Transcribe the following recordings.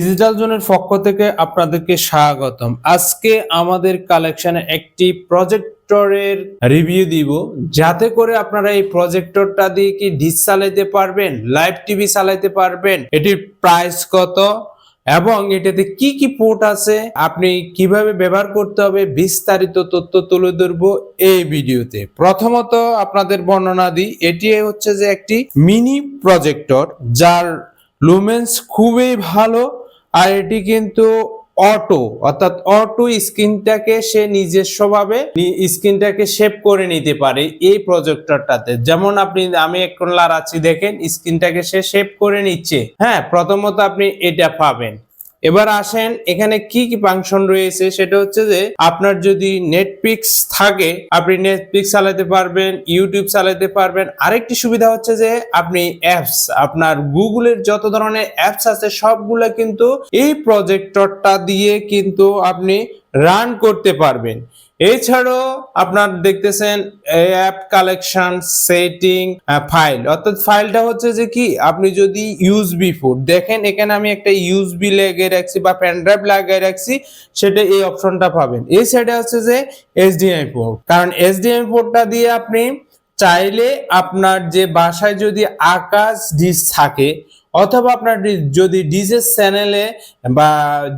Digital জোনের পক্ষ থেকে আপনাদেরকে স্বাগতম। আজকে আমাদের কালেকশনে একটি প্রজেক্টরের রিভিউ দিব। যাতে করে আপনারা এই প্রজেক্টরটা দিয়ে কি ডিস চালাইতে পারবেন লাইভ টিভি চালাইতে পারবেন, এটির প্রাইস কত এবং এটাতে কি কি পোর্ট আছে, আপনি কীভাবে ব্যবহার করতে হবে, বিস্তারিত তথ্য তুলে ধরবো এই ভিডিওতে। প্রথমত আপনাদের বর্ণনা দিই, এটি হচ্ছে যে একটি মিনি প্রজেক্টর যার লুমেন্স খুবই ভালো আর এটি কিন্তু অটো, অর্থাৎ অটো স্ক্রিনটাকে সে নিজস্বভাবে স্ক্রিনটাকে শেপ করে নিতে পারে এই প্রজেক্টরটাতে যেমন আপনি, আমি এখন লাড়াচ্ছি দেখেন, স্ক্রিনটাকে সে শেপ করে নিচ্ছে। হ্যাঁ প্রথমত আপনি এটা পাবেন। এবার আসেন, এখানে কি কি ফাংশন রয়েছে? সেটা হচ্ছে যে, আপনার যদি নেটফ্লিক্স থাকে, আপনি নেটফ্লিক্স চালাতে পারবেন ইউটিউব চালাতে পারবেন। আরেকটি সুবিধা হচ্ছে যে, আপনি অ্যাপস আপনার গুগলের যত ধরনের অ্যাপস আছে, সবগুলো কিন্তু এই প্রজেক্টরটা দিয়ে কিন্তু আপনি রান করতে পারবেন। এছাড়াও আপনার দেখতেছেন অ্যাপ কালেকশন সেটিং ফাইল অর্থাৎ ফাইলটা হচ্ছে যে কি, আপনি যদি ইউজবি ফুড দেখেন এখানে আমি একটা ইউজবি লাগিয়ে রাখছি বা পেন ড্রাইভ লাগিয়ে রাখছি, সেটা এই অপশনটা পাবেন। এই সাইডে হচ্ছে যে এইচডিএমআই পোর্ট কারণ এইচডিএমআই পোর্টটা দিয়ে আপনি চাইলে আপনার যে বাসায় যদি আকাশ ডিস থাকে অথবা আপনার যদি ডিজের চ্যানেলে বা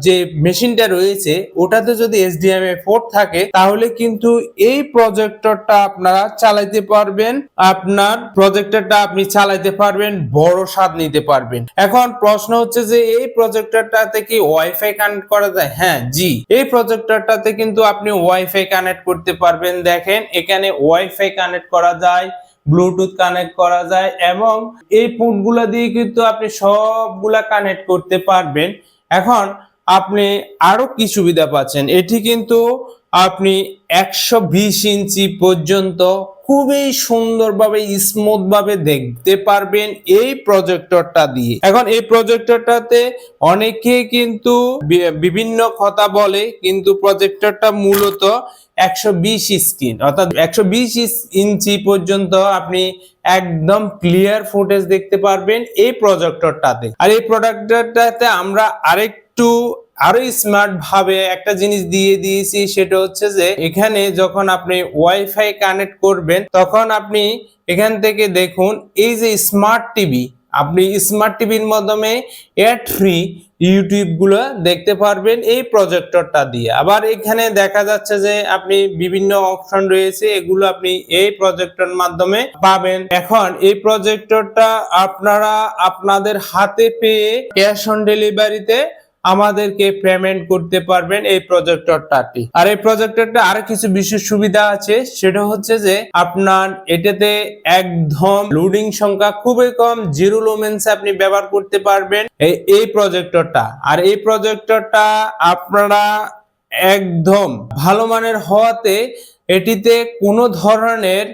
যে মেশিনটা রয়েছে, ওটাতে যদি এইচডিএমআই পোর্ট থাকে, তাহলে কিন্তু এই প্রজেক্টরটা আপনারা চালাইতে পারবেন। আপনার প্রজেক্টরটা আপনি চালাইতে পারবেন, বড় স্বাদ নিতে পারবেন। এখন প্রশ্ন হচ্ছে যে, এই প্রজেক্টরটাতে কি ওয়াইফাই কানেক্ট করা যায়? হ্যাঁ জি। এই প্রজেক্টরটাতে কিন্তু আপনি ওয়াইফাই কানেক্ট করতে পারবেন। দেখেন, এখানে ওয়াইফাই কানেক্ট করা যায়। ব্লুটুথ কানেক্ট করা যায় এবং এই পোর্টগুলো দিয়ে কিন্তু আপনি সবগুলা কানেক্ট করতে পারবেন। এখন আপনি আরও কি সুবিধা পাচ্ছেন? এটি কিন্তু আপনি একশো বিশ ইঞ্চি পর্যন্ত খুবই সুন্দরভাবে স্মুথ ভাবে দেখতে পারবেন এই প্রজেক্টরটা দিয়ে। এখন এই প্রজেক্টরটাতে অনেকে কিন্তু বিভিন্ন কথা বলে, কিন্তু প্রজেক্টরটা মূলত একশো বিশ স্ক্রিন অর্থাৎ একশো বিশ ইঞ্চি পর্যন্ত আপনি একদম ক্লিয়ার ফুটেজ দেখতে পারবেন এই প্রজেক্টরটাতে আর এই প্রজেক্টরটাতে আমরা আরেকটু আরও স্মার্ট ভাবে একটা জিনিস দিয়ে দিয়েছি, সেটা হচ্ছে যে এখানে যখন আপনি ওয়াইফাই কানেক্ট করবেন, তখন আপনি এখান থেকে দেখুন, এই যে স্মার্ট টিভি আপনি স্মার্ট টিভির মাধ্যমে এড ফ্রি ইউটিউবগুলো দেখতে পারবেন এই প্রজেক্টরটা দিয়ে। আবার এখানে দেখা যাচ্ছে যে আপনি বিভিন্ন অপশন রয়েছে, এগুলো আপনি এই প্রজেক্টর মাধ্যমে পাবেন। এখন এই প্রজেক্টরটা আপনারা আপনাদের হাতে পেয়ে ক্যাশ অন ডেলিভারিতে আমাদেরকে পেমেন্ট করতে পারবেন এই প্রজেক্টরটাটি আর এই প্রজেক্টরটা আরও কিছু বিশেষ সুবিধা আছে, সেটা হচ্ছে যে আপনার এটাতে একদম লোডিং সংখ্যা খুবই কম জিরো লোমেন্স আপনি ব্যবহার করতে পারবেন এই প্রজেক্টরটা আর এই প্রজেক্টরটা আপনারা একদম ভালো মানের হওয়াতে এটিতে কোনো ধরনের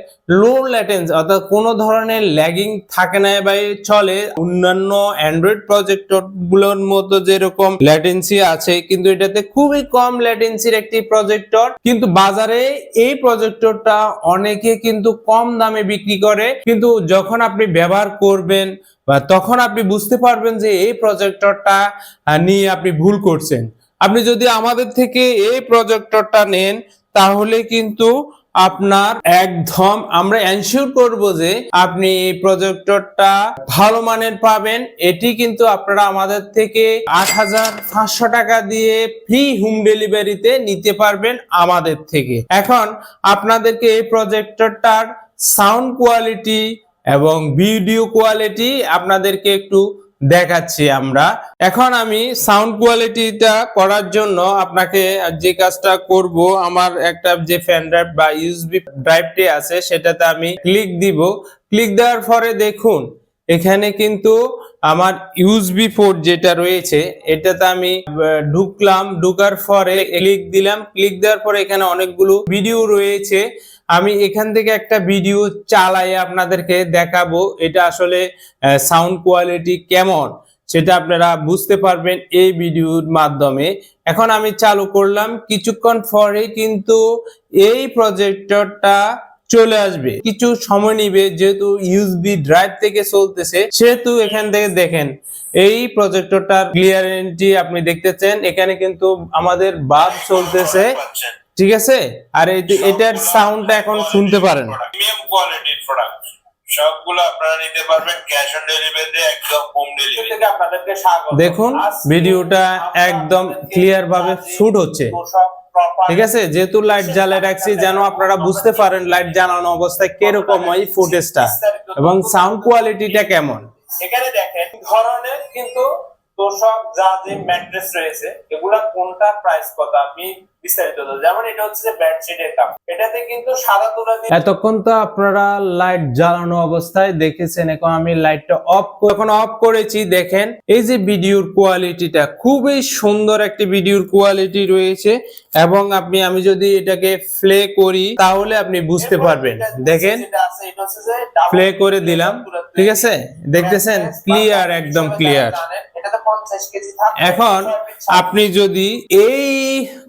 লো ল্যাটেন্স অর্থাৎ কোনো ধরনের ল্যাগিং থাকে না বা চলে। অন্যান্য অ্যান্ড্রয়েড প্রজেক্টরগুলোর মতো যেরকম ল্যাটেন্সি আছে, কিন্তু এটাতে খুবই কম ল্যাটেন্সির একটি প্রজেক্টর কিন্তু বাজারে এই প্রজেক্টরটা অনেকে কিন্তু কম দামে বিক্রি করে। কিন্তু যখন আপনি ব্যবহার করবেন বা তখন আপনি বুঝতে পারবেন যে এই প্রজেক্টরটা নিয়ে আপনি ভুল করছেন। আপনি যদি আমাদের থেকে এই প্রজেক্টরটা নেন তাহলে কিন্তু আপনার একদম আমরা এনশিওর করব যে আপনি এই প্রজেক্টরটা ভালো মানের পাবেন। এটি কিন্তু আপনারা আমাদের থেকে আট হাজার পাঁচশো টাকা দিয়ে ফ্রি হোম ডেলিভারিতে নিতে পারবেন আমাদের থেকে। এখন আপনাদেরকে এই প্রজেক্টরটার সাউন্ড কোয়ালিটি এবং ভিডিও কোয়ালিটি আপনাদেরকে একটু দেখাচ্ছি আমরা। এখন আমি সাউন্ড কোয়ালিটিটা করার জন্য আপনাকে যে কাজটা করব, আমার একটা যে ফ্যান ড্রাইভ বা ইউএসবি ড্রাইভটি আছে, সেটাতে আমি ক্লিক দিব। ক্লিক দেওয়ার পরে দেখুন, এখানে কিন্তু আমার ইউএসবি পোর্ট যেটা রয়েছে, এটাতে আমি ঢুকলাম। ঢুকার পরে ক্লিক দিলাম। ক্লিক দেওয়ার পরে এখানে অনেকগুলো ভিডিও রয়েছে। আমি এখান থেকে একটা ভিডিও চালাই আপনাদেরকে দেখাবো, এটা আসলে সাউন্ড কোয়ালিটি কেমন, সেটা আপনারা বুঝতে পারবেন এই ভিডিওর মাধ্যমে। এখন আমি চালু করলাম, কিছুক্ষণ পরে কিন্তু এই প্রজেক্টরটা চলে আসবে। কিছু সময় নিবে, যেহেতু ইউএসবি ড্রাইভ থেকে চলতেছে, সেহেতু এখান থেকে দেখেন, এই প্রজেক্টরটার ক্লিয়ারিটি আপনি দেখতেছেন, এখানে কিন্তু আমাদের বাদ চলতেছে। ঠিক আছে? আর এই- এটার সাউন্ডটা এখন শুনতে পারেন। প্রিমিয়াম কোয়ালিটির প্রোডাক্ট সবগুলো আপনারা নিতে পারবেন ক্যাশ অন ডেলিভারি একদম হোম ডেলিভারি থেকে আপনাদেরকে স্বাগত। দেখুন ভিডিওটা একদম ক্লিয়ার ভাবে শুট হচ্ছে। ঠিক আছে? যেহেতু লাইট জ্বালিয়ে রাখছি যেন আপনারা বুঝতে পারেন লাইট জ্বালানো অবস্থায় কীরকম ওই ফুটেজটা এবং সাউন্ড কোয়ালিটিটা কেমন? এখানে দেখেন ধরনের কিন্তু তোষক যা যে ম্যাট্রেস রয়েছে এগুলা কোনটার প্রাইস কত? আমি বিস্তারিত যেমন এটা হচ্ছে যে বেডশিটের কাপ এটাতে কিন্তু সাদা তুলা দিয়ে এতক্ষণ তো আপনারা লাইট জ্বালানো অবস্থায় দেখেছেন এখন আমি লাইটটা অফ এখন অফ করেছি দেখেন। এই যে ভিডিওর কোয়ালিটিটা খুবই সুন্দর একটি ভিডিওর কোয়ালিটি রয়েছে এবং আপনি আমি যদি এটাকে প্লে করি তাহলে আপনি বুঝতে পারবেন। দেখেন। প্লে করে দিলাম। ঠিক আছে? দেখতেছেন? ক্লিয়ার একদম ক্লিয়ার যারা জানেন, এটাতে 50 কেজি থাকবে এখন আপনি যদি এই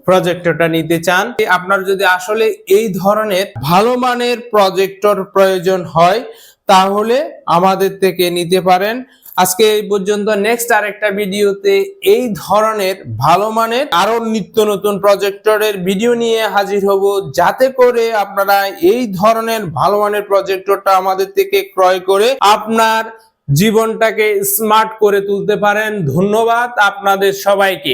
প্রজেক্টরটা নিতে চান আপনার যদি আসলে এই ধরনের ভালো মানের প্রজেক্টর প্রয়োজন হয় তাহলে আমাদের থেকে নিতে পারেন। আজকে এই পর্যন্ত নেক্সট আরেকটা ভিডিওতে এই ধরনের ভালো মানের আরও নিত্য নতুন প্রজেক্টরের ভিডিও নিয়ে হাজির হব যাতে করে আপনারা এই ধরনের ভালো মানের প্রজেক্টরটা আমাদের থেকে ক্রয় করে আপনার জীবনটাকে স্মার্ট করে তুলতে পারেন। ধন্যবাদ আপনাদের সবাইকে।